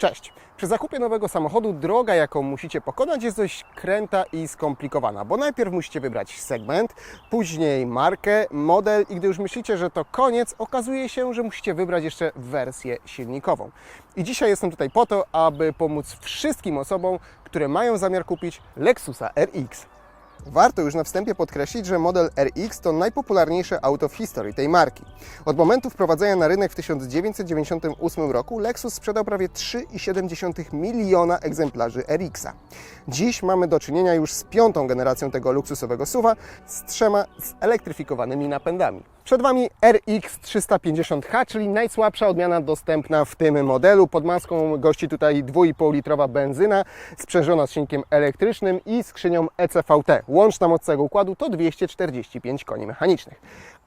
Cześć! Przy zakupie nowego samochodu droga, jaką musicie pokonać, jest dość kręta i skomplikowana, bo najpierw musicie wybrać segment, później markę, model i gdy już myślicie, że to koniec, okazuje się, że musicie wybrać jeszcze wersję silnikową. I dzisiaj jestem tutaj po to, aby pomóc wszystkim osobom, które mają zamiar kupić Lexusa RX. Warto już na wstępie podkreślić, że model RX to najpopularniejsze auto w historii tej marki. Od momentu wprowadzenia na rynek w 1998 roku Lexus sprzedał prawie 3,7 miliona egzemplarzy RX-a. Dziś mamy do czynienia już z piątą generacją tego luksusowego SUVa z trzema zelektryfikowanymi napędami. Przed Wami RX 350H, czyli najsłabsza odmiana dostępna w tym modelu. Pod maską gości tutaj 2,5 litrowa benzyna sprzężona z silnikiem elektrycznym i skrzynią ECVT. Łączna moc całego układu to 245 koni mechanicznych.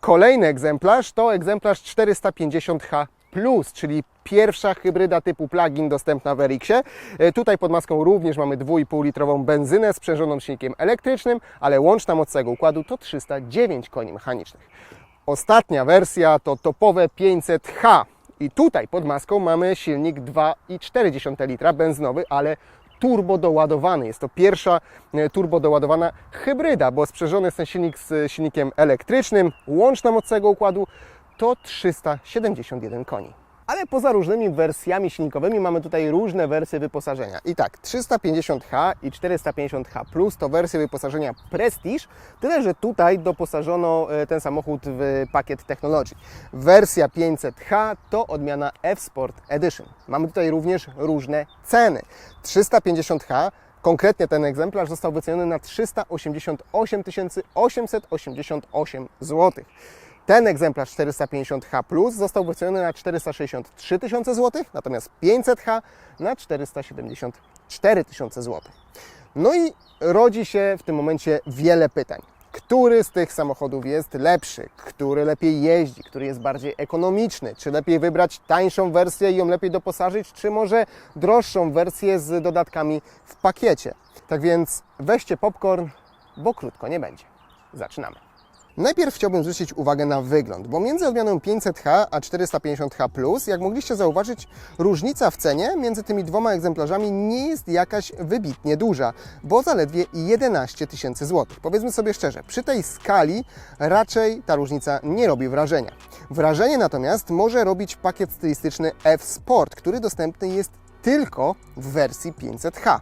Kolejny egzemplarz to egzemplarz 450H Plus, czyli pierwsza hybryda typu plug-in dostępna w RX-ie. E, Tutaj pod maską również mamy 2,5 litrową benzynę sprzężoną silnikiem elektrycznym, ale łączna moc całego układu to 309 koni mechanicznych. Ostatnia wersja to topowe 500H. I tutaj pod maską mamy silnik 2,4 litra benzynowy, ale turbo doładowany. Jest to pierwsza e, turbo doładowana hybryda, bo sprzężony jest ten silnik z silnikiem elektrycznym. Łączna moc całego układu to 371 koni. Ale poza różnymi wersjami silnikowymi mamy tutaj różne wersje wyposażenia. I tak, 350H i 450H Plus to wersje wyposażenia Prestige, tyle że tutaj doposażono e, ten samochód w pakiet technologii. Wersja 500H to odmiana F-Sport Edition. Mamy tutaj również różne ceny. 350H Konkretnie ten egzemplarz został wyceniony na 388 888 zł. Ten egzemplarz 450H Plus został wyceniony na 463 tysiące złotych, natomiast 500H na 474 tysiące złotych. No i rodzi się w tym momencie wiele pytań. Który z tych samochodów jest lepszy? Który lepiej jeździ? Który jest bardziej ekonomiczny? Czy lepiej wybrać tańszą wersję i ją lepiej doposażyć? Czy może droższą wersję z dodatkami w pakiecie? Tak więc weźcie popcorn, bo krótko nie będzie. Zaczynamy. Najpierw chciałbym zwrócić uwagę na wygląd, bo między odmianą 500H a 450H, jak mogliście zauważyć, różnica w cenie między tymi dwoma egzemplarzami nie jest jakaś wybitnie duża, bo zaledwie 11 tysięcy złotych. Powiedzmy sobie szczerze, przy tej skali raczej ta różnica nie robi wrażenia. Wrażenie natomiast może robić pakiet stylistyczny F-Sport, który dostępny jest tylko w wersji 500H.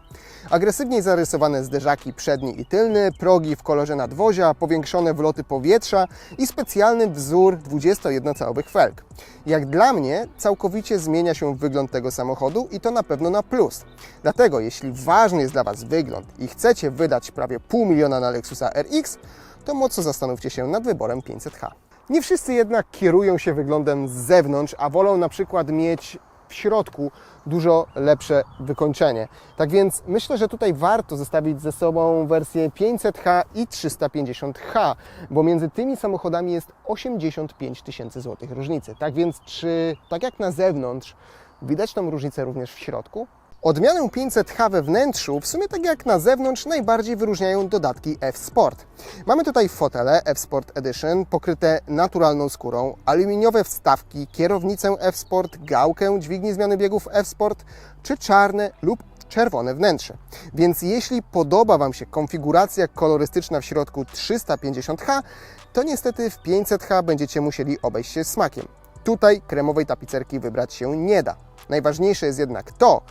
Agresywniej zarysowane zderzaki przedni i tylny, progi w kolorze nadwozia, powiększone wloty powietrza i specjalny wzór 21-calowych felg. Jak dla mnie całkowicie zmienia się wygląd tego samochodu i to na pewno na plus. Dlatego jeśli ważny jest dla Was wygląd i chcecie wydać prawie pół miliona na Lexusa RX, to mocno zastanówcie się nad wyborem 500H. Nie wszyscy jednak kierują się wyglądem z zewnątrz, a wolą na przykład mieć w środku dużo lepsze wykończenie. Tak więc myślę, że tutaj warto zestawić ze sobą wersję 500H i 350H, bo między tymi samochodami jest 85 tysięcy złotych różnicy. Tak więc czy tak jak na zewnątrz widać tą różnicę również w środku? Odmianę 500H we wnętrzu, w sumie tak jak na zewnątrz, najbardziej wyróżniają dodatki F-Sport. Mamy tutaj fotele F-Sport Edition pokryte naturalną skórą, aluminiowe wstawki, kierownicę F-Sport, gałkę, dźwignię zmiany biegów F-Sport czy czarne lub czerwone wnętrze. Więc jeśli podoba Wam się konfiguracja kolorystyczna w środku 350H, to niestety w 500H będziecie musieli obejść się smakiem. Tutaj kremowej tapicerki wybrać się nie da. Najważniejsze jest jednak to,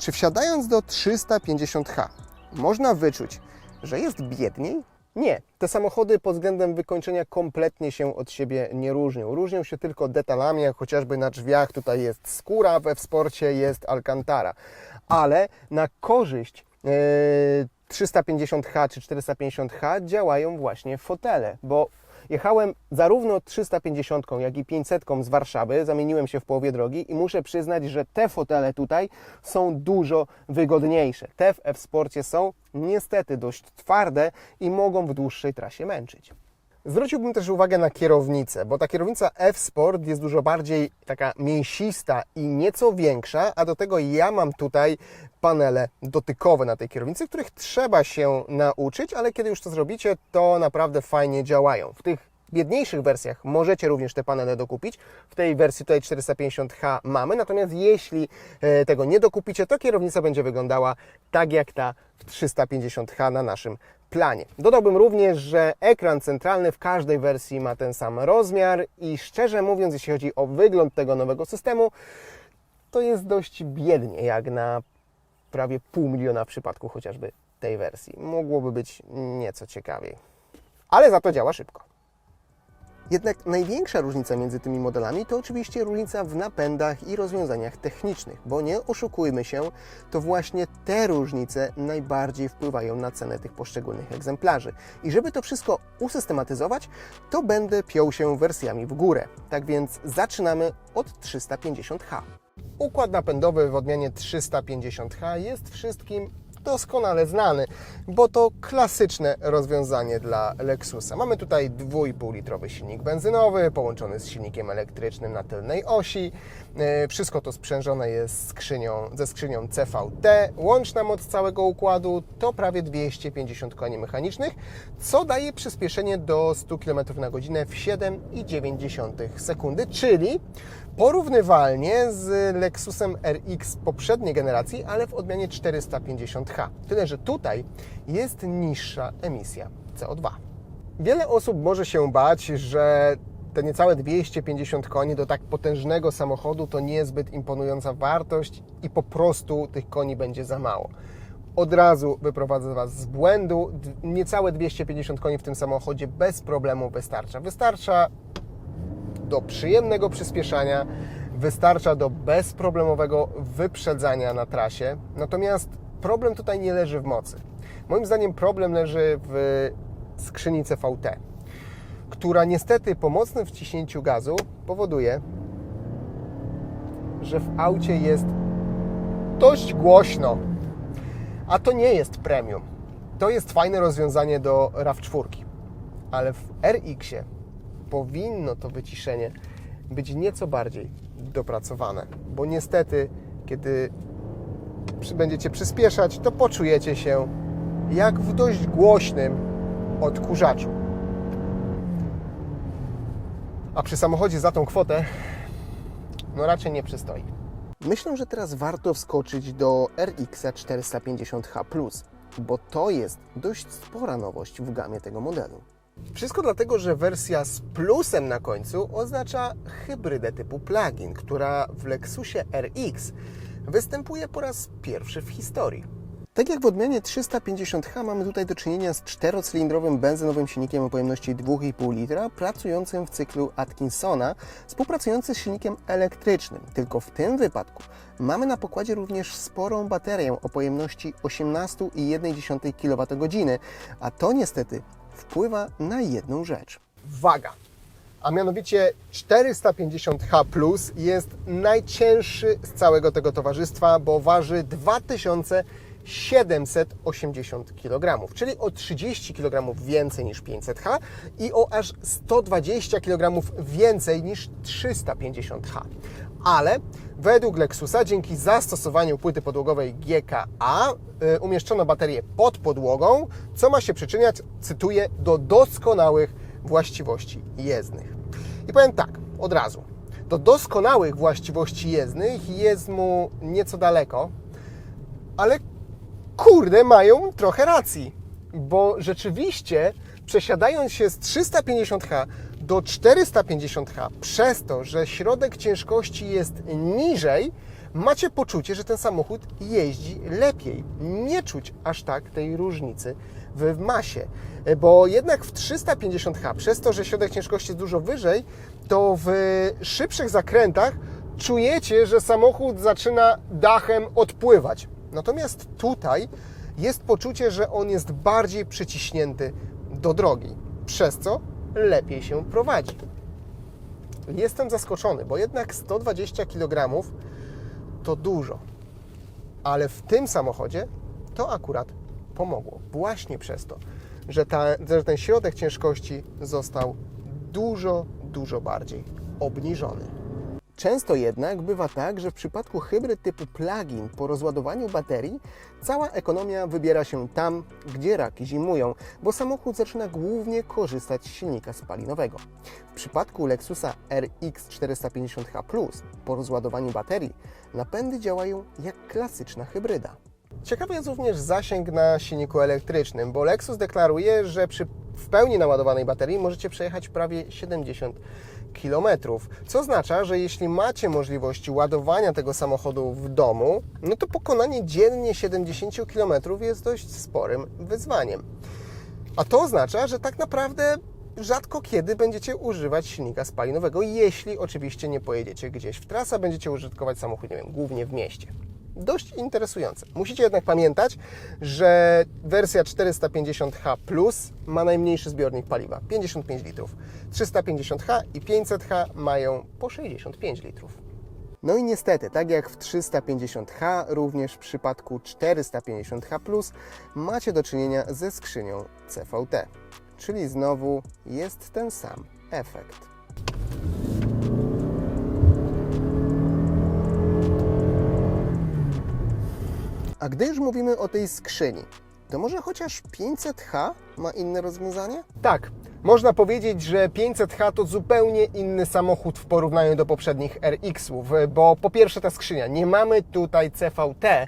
czy wsiadając do 350H można wyczuć, że jest biedniej? Nie. Te samochody pod względem wykończenia kompletnie się od siebie nie różnią. Różnią się tylko detalami, jak chociażby na drzwiach tutaj jest skóra, we sporcie jest alcantara. Ale na korzyść e, 350H czy 450H działają właśnie fotele, bo Jechałem zarówno 350, jak i 500 z Warszawy, zamieniłem się w połowie drogi i muszę przyznać, że te fotele tutaj są dużo wygodniejsze. Te w F-Sporcie są niestety dość twarde i mogą w dłuższej trasie męczyć. Zwróciłbym też uwagę na kierownicę, bo ta kierownica F-Sport jest dużo bardziej taka mięsista i nieco większa, a do tego ja mam tutaj panele dotykowe na tej kierownicy, których trzeba się nauczyć, ale kiedy już to zrobicie, to naprawdę fajnie działają. W tych biedniejszych wersjach możecie również te panele dokupić. W tej wersji tutaj 450H mamy, natomiast jeśli e, tego nie dokupicie, to kierownica będzie wyglądała tak jak ta w 350H na naszym planie. Dodałbym również, że ekran centralny w każdej wersji ma ten sam rozmiar i szczerze mówiąc, jeśli chodzi o wygląd tego nowego systemu, to jest dość biednie jak na prawie pół miliona w przypadku chociażby tej wersji. Mogłoby być nieco ciekawiej. Ale za to działa szybko. Jednak największa różnica między tymi modelami to oczywiście różnica w napędach i rozwiązaniach technicznych, bo nie oszukujmy się, to właśnie te różnice najbardziej wpływają na cenę tych poszczególnych egzemplarzy. I żeby to wszystko usystematyzować, to będę piął się wersjami w górę. Tak więc zaczynamy od 350H. Układ napędowy w odmianie 350H jest wszystkim doskonale znany, bo to klasyczne rozwiązanie dla Lexusa. Mamy tutaj 2,5 litrowy silnik benzynowy połączony z silnikiem elektrycznym na tylnej osi. E, Wszystko to sprzężone jest skrzynią, ze skrzynią CVT. Łączna moc całego układu to prawie 250 koni mechanicznych, co daje przyspieszenie do 100 km na godzinę w 7,9 sekundy, czyli porównywalnie z Lexusem RX poprzedniej generacji, ale w odmianie 450H. Tyle, że tutaj jest niższa emisja CO2. Wiele osób może się bać, że te niecałe 250 koni do tak potężnego samochodu to niezbyt imponująca wartość i po prostu tych koni będzie za mało. Od razu wyprowadzę Was z błędu. Niecałe 250 koni w tym samochodzie bez problemu wystarcza. Wystarcza do przyjemnego przyspieszania, wystarcza do bezproblemowego wyprzedzania na trasie. Natomiast problem tutaj nie leży w mocy. Moim zdaniem problem leży w skrzyni CVT, która niestety po mocnym wciśnięciu gazu powoduje, że w aucie jest dość głośno. A to nie jest premium. To jest fajne rozwiązanie do RAV4, ale w RX-ie powinno to wyciszenie być nieco bardziej dopracowane, bo niestety, kiedy będziecie przyspieszać, to poczujecie się jak w dość głośnym odkurzaczu. A przy samochodzie za tą kwotę, no raczej nie przystoi. Myślę, że teraz warto wskoczyć do RX 450H, bo to jest dość spora nowość w gamie tego modelu. Wszystko dlatego, że wersja z plusem na końcu oznacza hybrydę typu plug-in, która w Lexusie RX występuje po raz pierwszy w historii. Tak jak w odmianie 350H mamy tutaj do czynienia z czterocylindrowym benzynowym silnikiem o pojemności 2,5 litra, pracującym w cyklu Atkinsona, współpracujący z silnikiem elektrycznym. Tylko w tym wypadku mamy na pokładzie również sporą baterię o pojemności 18,1 kWh, a to niestety wpływa na jedną rzecz. Waga. A mianowicie 450H Plus jest najcięższy z całego tego towarzystwa, bo waży 2780 kg, czyli o 30 kg więcej niż 500H i o aż 120 kg więcej niż 350H. Ale według Lexusa dzięki zastosowaniu płyty podłogowej GKA y, umieszczono baterię pod podłogą, co ma się przyczyniać, cytuję, do doskonałych właściwości jezdnych. I powiem tak, od razu. Do doskonałych właściwości jezdnych jest mu nieco daleko, ale kurde, mają trochę racji. Bo rzeczywiście przesiadając się z 350H do 450H przez to, że środek ciężkości jest niżej, macie poczucie, że ten samochód jeździ lepiej. Nie czuć aż tak tej różnicy w masie. Bo jednak w 350H, przez to, że środek ciężkości jest dużo wyżej, to w szybszych zakrętach czujecie, że samochód zaczyna dachem odpływać. Natomiast tutaj jest poczucie, że on jest bardziej przyciśnięty do drogi, przez co lepiej się prowadzi. Jestem zaskoczony, bo jednak 120 kg to dużo, ale w tym samochodzie to akurat pomogło. Właśnie przez to, że, ta, że ten środek ciężkości został dużo, dużo bardziej obniżony. Często jednak bywa tak, że w przypadku hybryd typu plug-in po rozładowaniu baterii cała ekonomia wybiera się tam, gdzie raki zimują, bo samochód zaczyna głównie korzystać z silnika spalinowego. W przypadku Lexusa RX 450h Plus po rozładowaniu baterii napędy działają jak klasyczna hybryda. Ciekawy jest również zasięg na silniku elektrycznym, bo Lexus deklaruje, że przy w pełni naładowanej baterii możecie przejechać prawie 70 km, co oznacza, że jeśli macie możliwość ładowania tego samochodu w domu, no to pokonanie dziennie 70 km jest dość sporym wyzwaniem. A to oznacza, że tak naprawdę rzadko kiedy będziecie używać silnika spalinowego, jeśli oczywiście nie pojedziecie gdzieś w trasę, będziecie użytkować samochód, nie wiem, głównie w mieście. Dość interesujące. Musicie jednak pamiętać, że wersja 450H Plus ma najmniejszy zbiornik paliwa 55 litrów. 350H i 500H mają po 65 litrów. No i niestety, tak jak w 350H, również w przypadku 450H Plus macie do czynienia ze skrzynią CVT. Czyli znowu jest ten sam efekt. A gdy już mówimy o tej skrzyni, to może chociaż 500H ma inne rozwiązanie? Tak, można powiedzieć, że 500H to zupełnie inny samochód w porównaniu do poprzednich RX-ów, bo po pierwsze ta skrzynia, nie mamy tutaj CVT,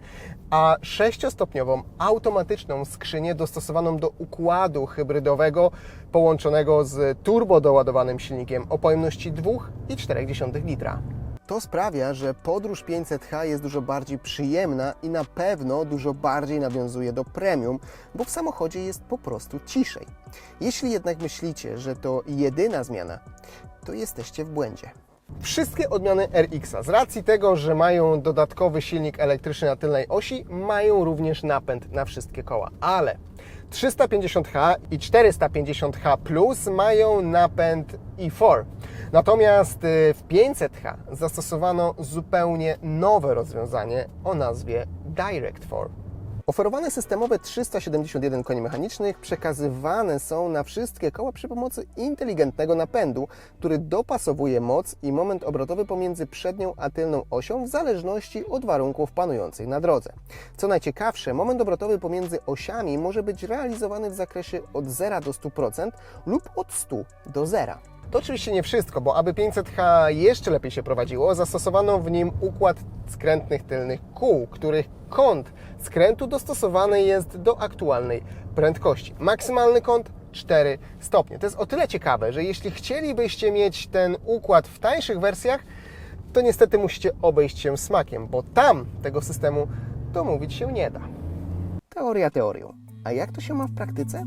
a sześciostopniową automatyczną skrzynię dostosowaną do układu hybrydowego połączonego z turbo doładowanym silnikiem o pojemności 2,4 litra. To sprawia, że podróż 500H jest dużo bardziej przyjemna i na pewno dużo bardziej nawiązuje do premium, bo w samochodzie jest po prostu ciszej. Jeśli jednak myślicie, że to jedyna zmiana, to jesteście w błędzie. Wszystkie odmiany RX-a z racji tego, że mają dodatkowy silnik elektryczny na tylnej osi, mają również napęd na wszystkie koła, ale 350H i 450H Plus mają napęd i4. Natomiast y, w 500H zastosowano zupełnie nowe rozwiązanie o nazwie Direct4. Oferowane systemowe 371 koni mechanicznych przekazywane są na wszystkie koła przy pomocy inteligentnego napędu, który dopasowuje moc i moment obrotowy pomiędzy przednią a tylną osią w zależności od warunków panujących na drodze. Co najciekawsze, moment obrotowy pomiędzy osiami może być realizowany w zakresie od 0 do 100% lub od 100 do 0. To oczywiście nie wszystko, bo aby 500H jeszcze lepiej się prowadziło, zastosowano w nim układ skrętnych tylnych kół, których kąt skrętu dostosowany jest do aktualnej prędkości. Maksymalny kąt 4 stopnie. To jest o tyle ciekawe, że jeśli chcielibyście mieć ten układ w tańszych wersjach, to niestety musicie obejść się smakiem, bo tam tego systemu domówić się nie da. Teoria teorią. A jak to się ma w praktyce?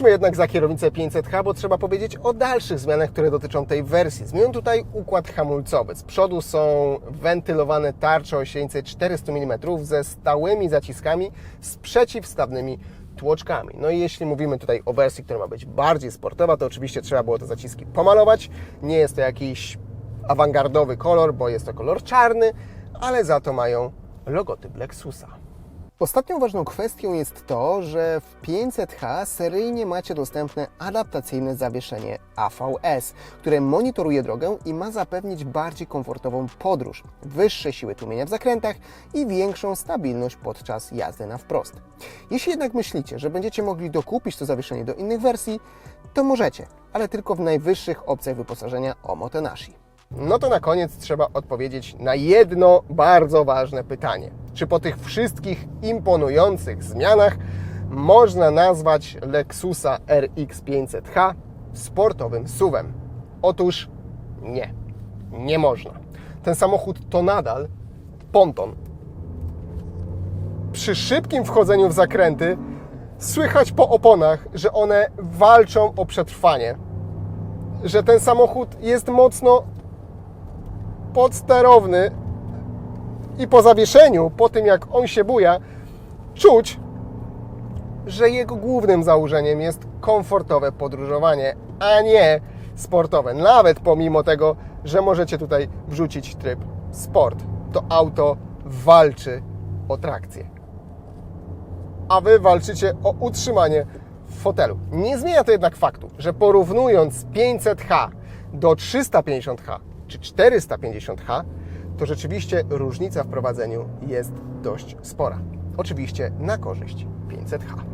Wróćmy jednak za kierownicę 500H, bo trzeba powiedzieć o dalszych zmianach, które dotyczą tej wersji. Zmienią tutaj układ hamulcowy. Z przodu są wentylowane tarcze o średnicy 400 mm ze stałymi zaciskami z przeciwstawnymi tłoczkami. No i jeśli mówimy tutaj o wersji, która ma być bardziej sportowa, to oczywiście trzeba było te zaciski pomalować. Nie jest to jakiś awangardowy kolor, bo jest to kolor czarny, ale za to mają logotyp Lexusa. Ostatnią ważną kwestią jest to, że w 500H seryjnie macie dostępne adaptacyjne zawieszenie AVS, które monitoruje drogę i ma zapewnić bardziej komfortową podróż, wyższe siły tłumienia w zakrętach i większą stabilność podczas jazdy na wprost. Jeśli jednak myślicie, że będziecie mogli dokupić to zawieszenie do innych wersji, to możecie, ale tylko w najwyższych opcjach wyposażenia Omotenashi. No to na koniec trzeba odpowiedzieć na jedno bardzo ważne pytanie. Czy po tych wszystkich imponujących zmianach można nazwać Lexusa RX 500H sportowym SUVem? Otóż nie, nie można. Ten samochód to nadal ponton. Przy szybkim wchodzeniu w zakręty słychać po oponach, że one walczą o przetrwanie. Że ten samochód jest mocno podsterowny i po zawieszeniu, po tym jak on się buja, czuć, że jego głównym założeniem jest komfortowe podróżowanie, a nie sportowe. Nawet pomimo tego, że możecie tutaj wrzucić tryb sport. To auto walczy o trakcję. a Wy walczycie o utrzymanie w fotelu. Nie zmienia to jednak faktu, że porównując 500H do 350H czy 450H, to rzeczywiście różnica w prowadzeniu jest dość spora. Oczywiście na korzyść 500H.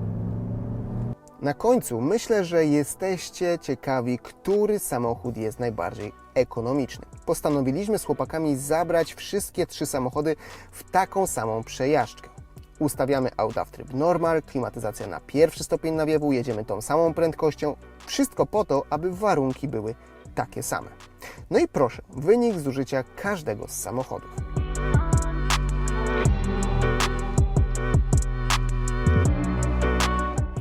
Na końcu myślę, że jesteście ciekawi, który samochód jest najbardziej ekonomiczny. Postanowiliśmy z chłopakami zabrać wszystkie trzy samochody w taką samą przejażdżkę. Ustawiamy auta w tryb normal, klimatyzacja na pierwszy stopień nawiewu, jedziemy tą samą prędkością. Wszystko po to, aby warunki były takie same. No i proszę, wynik zużycia każdego z samochodów.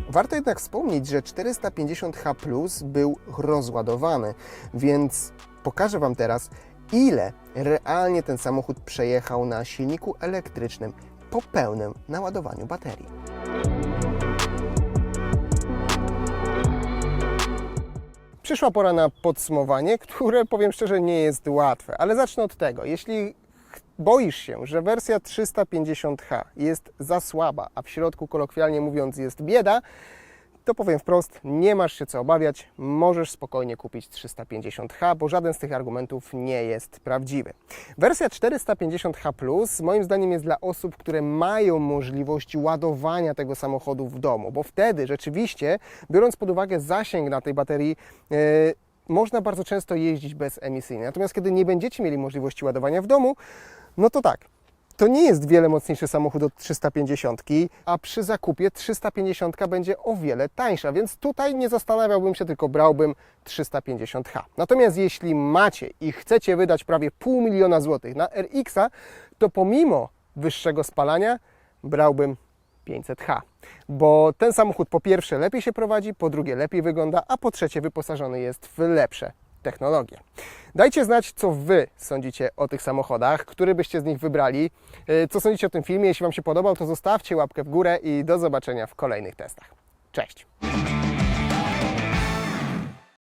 Warto jednak wspomnieć, że 450H Plus był rozładowany, więc pokażę Wam teraz, ile realnie ten samochód przejechał na silniku elektrycznym po pełnym naładowaniu baterii. Przyszła pora na podsumowanie, które powiem szczerze nie jest łatwe, ale zacznę od tego. Jeśli boisz się, że wersja 350H jest za słaba, a w środku kolokwialnie mówiąc jest bieda, to powiem wprost, nie masz się co obawiać, możesz spokojnie kupić 350H, bo żaden z tych argumentów nie jest prawdziwy. Wersja 450H Plus moim zdaniem jest dla osób, które mają możliwość ładowania tego samochodu w domu, bo wtedy rzeczywiście, biorąc pod uwagę zasięg na tej baterii, e, można bardzo często jeździć bezemisyjnie. Natomiast kiedy nie będziecie mieli możliwości ładowania w domu, no to tak, to nie jest wiele mocniejszy samochód od 350, a przy zakupie 350 będzie o wiele tańsza, więc tutaj nie zastanawiałbym się, tylko brałbym 350H. Natomiast jeśli macie i chcecie wydać prawie pół miliona złotych na RX-a, to pomimo wyższego spalania brałbym 500H, bo ten samochód po pierwsze lepiej się prowadzi, po drugie lepiej wygląda, a po trzecie wyposażony jest w lepsze technologie. Dajcie znać, co Wy sądzicie o tych samochodach, który byście z nich wybrali, Yy, co sądzicie o tym filmie. Jeśli Wam się podobał, to zostawcie łapkę w górę i do zobaczenia w kolejnych testach. Cześć!